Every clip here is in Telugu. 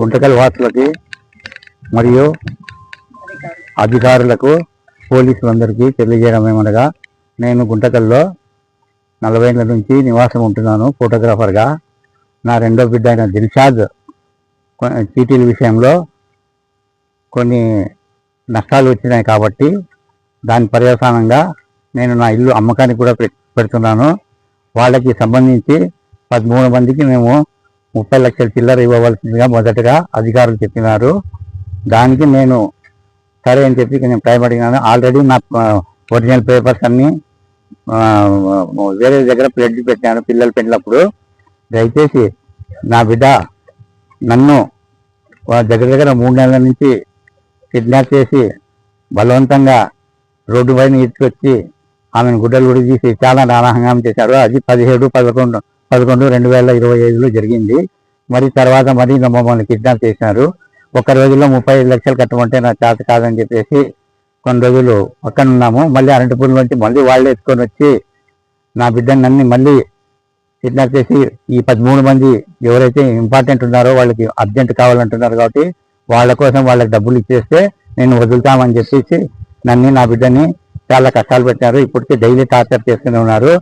గుంటకల్ వాసులకి మరియు అధికారులకు పోలీసులందరికీ తెలియజేయడం ఏమనగా నేను గుంటకల్లో నలభై ఏళ్ళ నుంచి నివాసం ఉంటున్నాను ఫోటోగ్రాఫర్గా. నా రెండో బిడ్డ అయిన దిల్షాద్ చీటీల విషయంలో కొన్ని నష్టాలు వచ్చినాయి కాబట్టి దాని పర్యవసానంగా నేను నా ఇల్లు అమ్మకానికి కూడా పెడుతున్నాను. వాళ్ళకి సంబంధించి పదమూడు మందికి మేము ముప్పై లక్షల చిల్లర ఇవ్వవలసిందిగా మొదటగా అధికారులు చెప్పినారు. దానికి నేను సరే అని చెప్పి కొంచెం టైం అడిగినాను. ఆల్రెడీ నా ఒరిజినల్ పేపర్స్ అన్నీ వేరే దగ్గర ప్లెడ్జ్ పెట్టాను పిల్లలు పెళ్ళినప్పుడు దయచేసి నా బిడ్డ నన్ను దగ్గర దగ్గర మూడు నెలల నుంచి కిడ్నాప్ చేసి బలవంతంగా రోడ్డు పైన ఇచ్చుకొచ్చి ఆమెను గుడ్డలు ఉడి తీసి చాలా నానాహంగామం చేశారు అది పదిహేడు పదకొండు పదకొండు రెండు వేల ఇరవై ఐదులో జరిగింది. మరి తర్వాత మరి మమ్మల్ని కిడ్నాప్ చేసినారు ఒక రోజులో ముప్పై ఐదు లక్షలు కట్టమంటే నా చేత కాదని చెప్పేసి కొన్ని రోజులు పక్కన ఉన్నాము. మళ్ళీ అనంతపురం నుంచి మళ్ళీ వాళ్ళు ఎత్తుకొని వచ్చి నా బిడ్డని నన్ను మళ్ళీ కిడ్నాప్ చేసి ఈ పదమూడు మంది ఎవరైతే ఇంపార్టెంట్ ఉన్నారో వాళ్ళకి అర్జెంట్ కావాలంటున్నారు కాబట్టి వాళ్ళ కోసం వాళ్ళకి డబ్బులు ఇచ్చేస్తే నేను వదులుతామని చెప్పేసి నన్ను నా బిడ్డని చాలా కష్టాలు పెట్టినారు ఇప్పటికీ డైలీ టార్చర్ చేస్తూనే ఉన్నారు.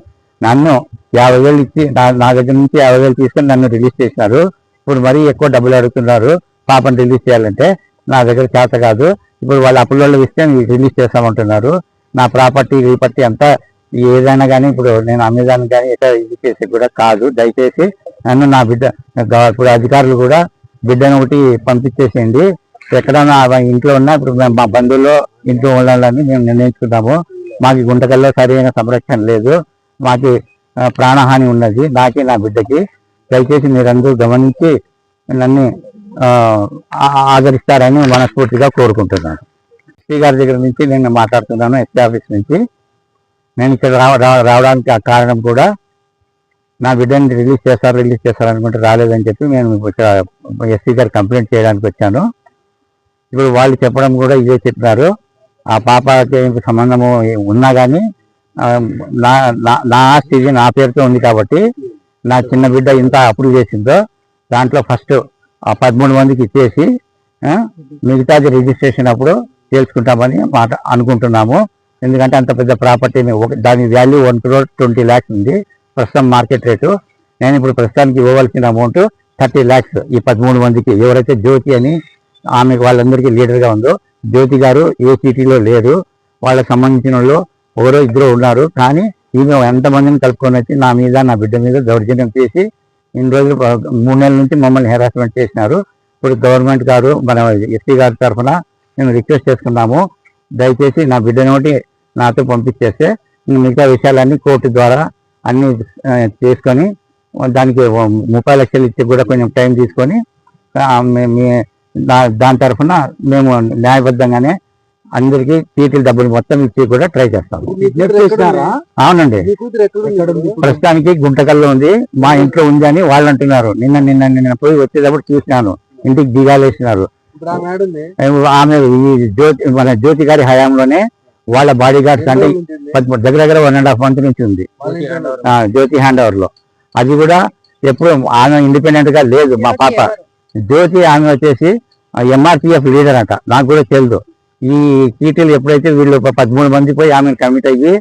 నన్ను యాభై వేలు ఇచ్చి నా నా దగ్గర నుంచి యాభై వేలు తీసుకొని నన్ను రిలీజ్ చేసినారు. ఇప్పుడు మరీ ఎక్కువ డబ్బులు అడుగుతున్నారు. పాపని రిలీజ్ చేయాలంటే నా దగ్గర చేత కాదు. ఇప్పుడు వాళ్ళ అప్పులలో ఇస్తే రిలీజ్ చేస్తామంటున్నారు. నా ప్రాపర్టీ రీపర్టీ అంతా ఏదైనా కానీ ఇప్పుడు నేను అమ్మేదానికి కానీ ఎక్కడ ఇది చేసి కూడా కాదు. దయచేసి నన్ను నా బిడ్డ ఇప్పుడు అధికారులు కూడా బిడ్డను ఒకటి పంపించేసేయండి. ఎక్కడన్నా నా ఇంట్లో ఉన్నా ఇప్పుడు మేము మా బంధువుల్లో ఇంట్లో ఉండాలని మేము నిర్ణయించుకున్నాము మాకు గుంటకల్లో సరైన సంరక్షణ లేదు. మాకు ప్రాణహాని ఉన్నది. నాకి నా బిడ్డకి. దయచేసి మీరందరూ గమనించి నన్ను ఆదరిస్తారని మనస్ఫూర్తిగా కోరుకుంటున్నాను. ఎస్పీ గారి దగ్గర నుంచి నేను మాట్లాడుతున్నాను ఎస్పీ ఆఫీస్ నుంచి. నేను ఇక్కడ రావ- రా- రావడానికి ఆ కారణం కూడా నా బిడ్డని రిలీజ్ చేస్తారు రిలీజ్ చేస్తారు అనుకుంటే రాలేదని చెప్పి నేను ఎస్సీ ఎస్పీ గారు కంప్లైంట్ చేయడానికి వచ్చాను. ఇప్పుడు వాళ్ళు చెప్పడం కూడా ఇదే చెప్పినారు ఆ పాపకి సంబంధము ఉన్నా కానీ నా నా- నా ఆస్తి ఇది నా పేరుతో ఉంది కాబట్టి నా చిన్న బిడ్డ ఇంత అప్రూవ్ చేసిందో దాంట్లో ఫస్ట్ ఆ పదమూడు మందికి ఇచ్చేసి మిగతాది రిజిస్ట్రేషన్ అప్పుడు తెలుసుకుంటామని మాట అనుకుంటున్నాము. ఎందుకంటే అంత పెద్ద ప్రాపర్టీని ఒక దాని value one crore twenty lakhs ఉంది ప్రస్తుతం మార్కెట్ రేటు. నేను ఇప్పుడు ప్రస్తుతానికి ఇవ్వవలసిన అమౌంట్ థర్టీ ల్యాక్స్ ఈ పదమూడు మందికి. ఎవరైతే జ్యోతి అని ఆమె వాళ్ళందరికీ లీడర్గా ఉందో జ్యోతి గారు ఏ సిటీలో లేరు వాళ్ళకి సంబంధించిన వాళ్ళు ఎవరో ఇద్దరు ఉన్నారు కానీ ఈమె ఎంతమందిని కలుపుకొని వచ్చి నా మీద నా బిడ్డ మీద దౌర్జన్యం చేసి ఇన్ని రోజులు మూడు నెలల నుంచి మమ్మల్ని హెరాస్మెంట్ చేసినారు. ఇప్పుడు గవర్నమెంట్ గారు మన ఎస్పీ గారి తరఫున మేము రిక్వెస్ట్ చేసుకున్నాము. దయచేసి నా బిడ్డని ఒకటి నాతో పంపించేస్తే మిగతా విషయాలన్నీ కోర్టు ద్వారా అన్ని చేసుకొని దానికి ముప్పై లక్షలు ఇచ్చి కూడా కొంచెం టైం తీసుకొని దాని తరఫున మేము న్యాయబద్ధంగానే అందరికీ చీటీల డబ్బులు మొత్తం ఇచ్చి కూడా ట్రై చేస్తాము. అవునండి. ప్రస్తుతానికి గుంటకల్లో ఉంది. మా ఇంట్లో ఉంది అని వాళ్ళు అంటున్నారు. నిన్న నిన్న నిన్న పోయి వచ్చేటప్పుడు చూసినాను. ఇంటికి దిగాలేసినారు ఆమె ఈ జ్యోతి మన జ్యోతి గారి హయాంలోనే వాళ్ళ బాడీ గార్డ్స్ అంటే పదమూడు దగ్గర దగ్గర వన్ అండ్ హాఫ్ మంత్ నుంచి ఉంది. ఆ, జ్యోతి హ్యాండ్ ఓవర్లో. అది కూడా ఎప్పుడు ఆమె ఇండిపెండెంట్గా లేదు. మా పాప. జ్యోతి ఆమె వచ్చేసి ఎంఆర్పిఎఫ్ లీడర్ అంట. నాకు కూడా తెలియదు ఈ కీటీలు ఎప్పుడైతే వీళ్ళు ఒక పదమూడు మంది పోయి ఆమె కమిట్ అయ్యి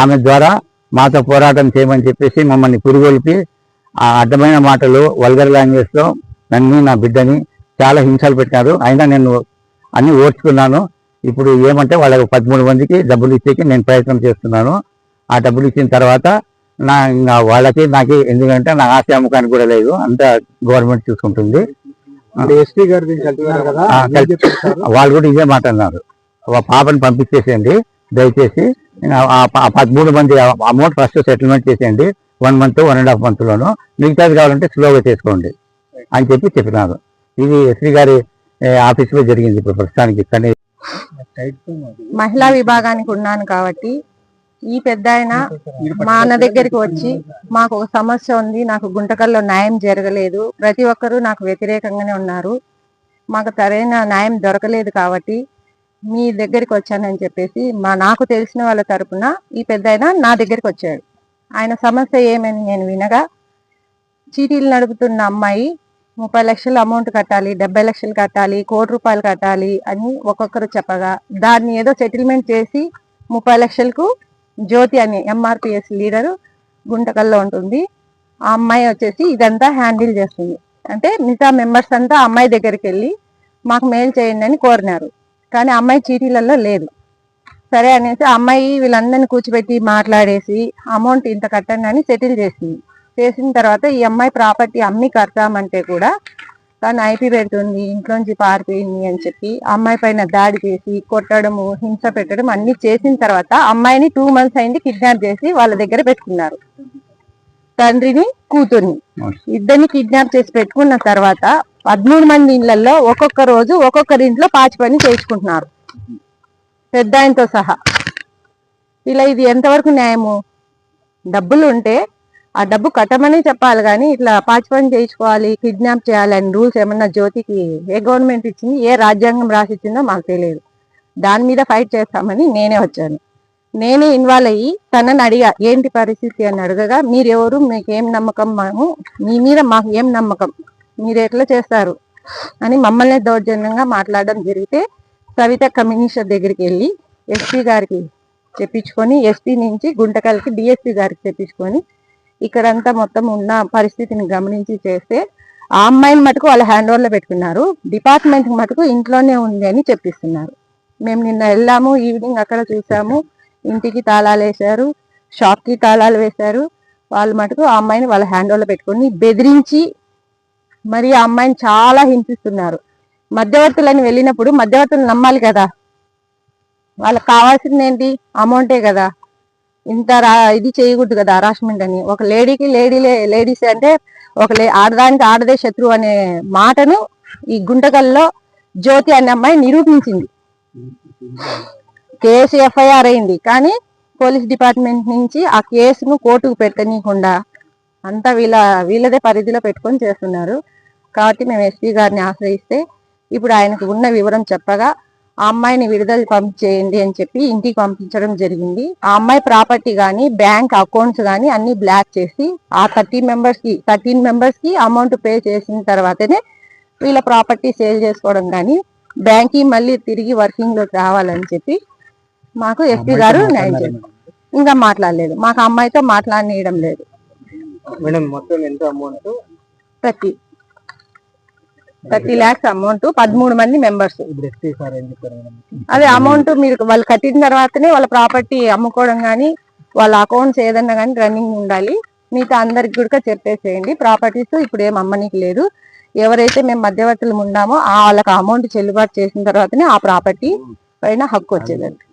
ఆమె ద్వారా మాతో పోరాటం చేయమని చెప్పేసి మమ్మల్ని పురుగొల్పి ఆ అడ్డమైన మాటలు వల్గర్ లాంగ్వేజ్లో నన్ను నా బిడ్డని చాలా హింసలు పెట్టారు అయినా నేను అన్ని ఓర్చుకున్నాను. ఇప్పుడు ఏమంటే వాళ్ళకి పదమూడు మందికి డబ్బులు ఇచ్చేకి నేను ప్రయత్నం చేస్తున్నాను. ఆ డబ్బులు ఇచ్చిన తర్వాత నా నా వాళ్ళకి నాకు ఎందుకంటే నా ఆస్తి అమ్మకానికి కూడా లేదు. అంతా గవర్నమెంట్ చూసుకుంటుంది. ఎస్పీ గారు కదా వాళ్ళు కూడా ఇదే మాట అన్నారు. పాపని పంపించేసేయండి దయచేసి పదమూడు మంది అమౌంట్ ఫస్ట్ సెటిల్మెంట్ చేసేయండి one month one and half month లోను మిగతాది కావాలంటే స్లోగా చేసుకోండి అని చెప్పి చెప్పినారు. ఇది ఎస్పీ గారి ఏ, ఆఫీస్లో జరిగింది ఇప్పుడు ప్రస్తుతానికి. కానీ మహిళా విభాగానికి ఉన్నాను కాబట్టి ఈ పెద్ద ఆయన మా అన్న దగ్గరికి వచ్చి మాకు ఒక సమస్య ఉంది నాకు గుంటకల్లో న్యాయం జరగలేదు. ప్రతి ఒక్కరూ నాకు వ్యతిరేకంగానే ఉన్నారు. మాకు సరైన న్యాయం దొరకలేదు కాబట్టి మీ దగ్గరికి వచ్చానని చెప్పేసి మా నాకు తెలిసిన వాళ్ళ తరపున ఈ పెద్ద నా దగ్గరికి వచ్చాడు. ఆయన సమస్య ఏమని నేను వినగా చీటీలు నడుపుతున్న అమ్మాయి ముప్పై లక్షలు అమౌంట్ కట్టాలి డెబ్బై లక్షలు కట్టాలి కోటి రూపాయలు కట్టాలి అని ఒక్కొక్కరు చెప్పగా దాన్ని ఏదో సెటిల్మెంట్ చేసి ముప్పై లక్షలకు జ్యోతి అని ఎంఆర్పిఎస్ లీడరు గుంటకల్లో ఉంటుంది. ఆ అమ్మాయి వచ్చేసి ఇదంతా హ్యాండిల్ చేస్తుంది. అంటే మిగతా మెంబర్స్ అంతా ఆ అమ్మాయి దగ్గరికి వెళ్ళి మాకు మెయిల్ చేయండి అని కోరినారు. కానీ అమ్మాయి చీటీలలో లేదు. సరే అనేసి అమ్మాయి వీళ్ళందరినీ కూర్చోబెట్టి మాట్లాడేసి అమౌంట్ ఇంత కట్టండి అని సెటిల్ చేసింది. చేసిన తర్వాత ఈ అమ్మాయి ప్రాపర్టీ అమ్మి కడతామంటే కూడా తను ఐపీ పెడుతుంది ఇంట్లోంచి పారిపోయింది అని చెప్పి అమ్మాయి పైన దాడి చేసి కొట్టడము హింస పెట్టడం అన్ని చేసిన తర్వాత అమ్మాయిని టూ మంత్స్ అయింది కిడ్నాప్ చేసి వాళ్ళ దగ్గర పెట్టుకున్నారు. తండ్రిని కూతుర్ని. ఇద్దరిని కిడ్నాప్ చేసి పెట్టుకున్న తర్వాత పదమూడు మంది ఇళ్ళలో ఒక్కొక్క రోజు ఒక్కొక్కరి ఇంట్లో పాచి పని చేయించుకుంటున్నారు. పెద్ద ఆయనతో సహా. ఇలా ఇది ఎంతవరకు న్యాయము? డబ్బులు ఉంటే ఆ డబ్బు కట్టమని చెప్పాలి కానీ ఇట్లా పాచి చేయించుకోవాలి కిడ్నాప్ చేయాలి రూల్స్ ఏమన్నా జ్యోతికి ఏ గవర్నమెంట్ ఇచ్చింది ఏ రాజ్యాంగం రాసి ఇచ్చిందో మాకు తెలియదు. దాని మీద ఫైట్ చేస్తామని నేనే వచ్చాను. నేనే ఇన్వాల్వ్ అయ్యి తనని అడిగా ఏంటి పరిస్థితి? అని అడగగా మీరెవరు? మీకు ఏం నమ్మకం? మేము మీ మీద మాకు ఏం నమ్మకం? మీరు ఎట్లా చేస్తారు? అని మమ్మల్ని దౌర్జన్యంగా మాట్లాడడం జరిగితే సవిత కమిషనర్ దగ్గరికి వెళ్ళి ఎస్పీ గారికి చెప్పించుకొని ఎస్పీ నుంచి గుంటకల్కి డిఎస్పీ గారికి చెప్పించుకొని ఇక్కడంతా మొత్తం ఉన్న పరిస్థితిని గమనించి చేస్తే ఆ అమ్మాయిని మటుకు వాళ్ళ హ్యాండ్ ఓవర్లో పెట్టుకున్నారు. డిపార్ట్మెంట్ మటుకు ఇంట్లోనే ఉంది అని చెప్పిస్తున్నారు. మేము నిన్న వెళ్ళాము ఈవినింగ్ అక్కడ చూసాము. ఇంటికి తాళాలు వేశారు షాప్కి తాళాలు వేశారు. వాళ్ళు మటుకు ఆ అమ్మాయిని వాళ్ళ హ్యాండ్ ఓవర్లో పెట్టుకొని బెదిరించి మరి ఆ అమ్మాయిని చాలా హింసిస్తున్నారు. మధ్యవర్తులని వెళ్ళినప్పుడు మధ్యవర్తులు నమ్మాలి కదా. వాళ్ళకి కావాల్సింది ఏంటి? అమౌంటే కదా. ఇంత రా ఇది చేయకూడదు కదా హరాస్మెంట్ అని. ఒక లేడీకి లేడీ లేడీస్ అంటే ఒక లే- ఆడదానికి ఆడదే శత్రువు అనే మాటను ఈ గుంటకల్లో జ్యోతి అనే అమ్మాయి నిరూపించింది. కేసు ఎఫ్ఐఆర్ అయింది. కానీ పోలీస్ డిపార్ట్మెంట్ నుంచి ఆ కేసును కోర్టుకు పెట్టనీయకుండా అంతా వీళ్ళ వీళ్ళదే పరిధిలో పెట్టుకొని చేస్తున్నారు. కాబట్టి మేము ఎస్పీ గారిని ఆశ్రయిస్తే ఇప్పుడు ఆయనకు ఉన్న వివరం చెప్పగా ఆ అమ్మాయిని విడుదల పంపించేయండి అని చెప్పి ఇంటికి పంపించడం జరిగింది. ఆ అమ్మాయి ప్రాపర్టీ కానీ బ్యాంక్ అకౌంట్స్ కానీ అన్ని బ్లాక్ చేసి ఆ థర్టీ మెంబర్స్కి థర్టీన్ మెంబర్స్కి అమౌంట్ పే చేసిన తర్వాతనే వీళ్ళ ప్రాపర్టీ సేల్ చేసుకోవడం కానీ బ్యాంక్కి మళ్ళీ తిరిగి వర్కింగ్లోకి రావాలని చెప్పి మాకు ఎస్పీ గారు న్యాయం చేశారు. ఇంకా మాట్లాడలేదు. మాకు అమ్మాయితో మాట్లాడనీయడం లేదు. మేడం మొత్తం ఎంత amount thirty. Thirty lakhs amount పదమూడు మంది మెంబర్స్. అదే అమౌంట్ మీరు వాళ్ళు కట్టిన తర్వాతనే వాళ్ళ ప్రాపర్టీ అమ్ముకోవడం కానీ వాళ్ళ అకౌంట్స్ ఏదన్నా కానీ రన్నింగ్ ఉండాలి. మిగతా అందరికి కూడా చెప్పేసేయండి. ప్రాపర్టీస్ ఇప్పుడు ఏం అమ్మనికి లేదు. ఎవరైతే మేము మధ్యవర్తులు ఉన్నామో ఆ వాళ్ళకి అమౌంట్ చెల్లుబాటు చేసిన తర్వాతనే ఆ ప్రాపర్టీ పైన హక్కు వచ్చేదండి.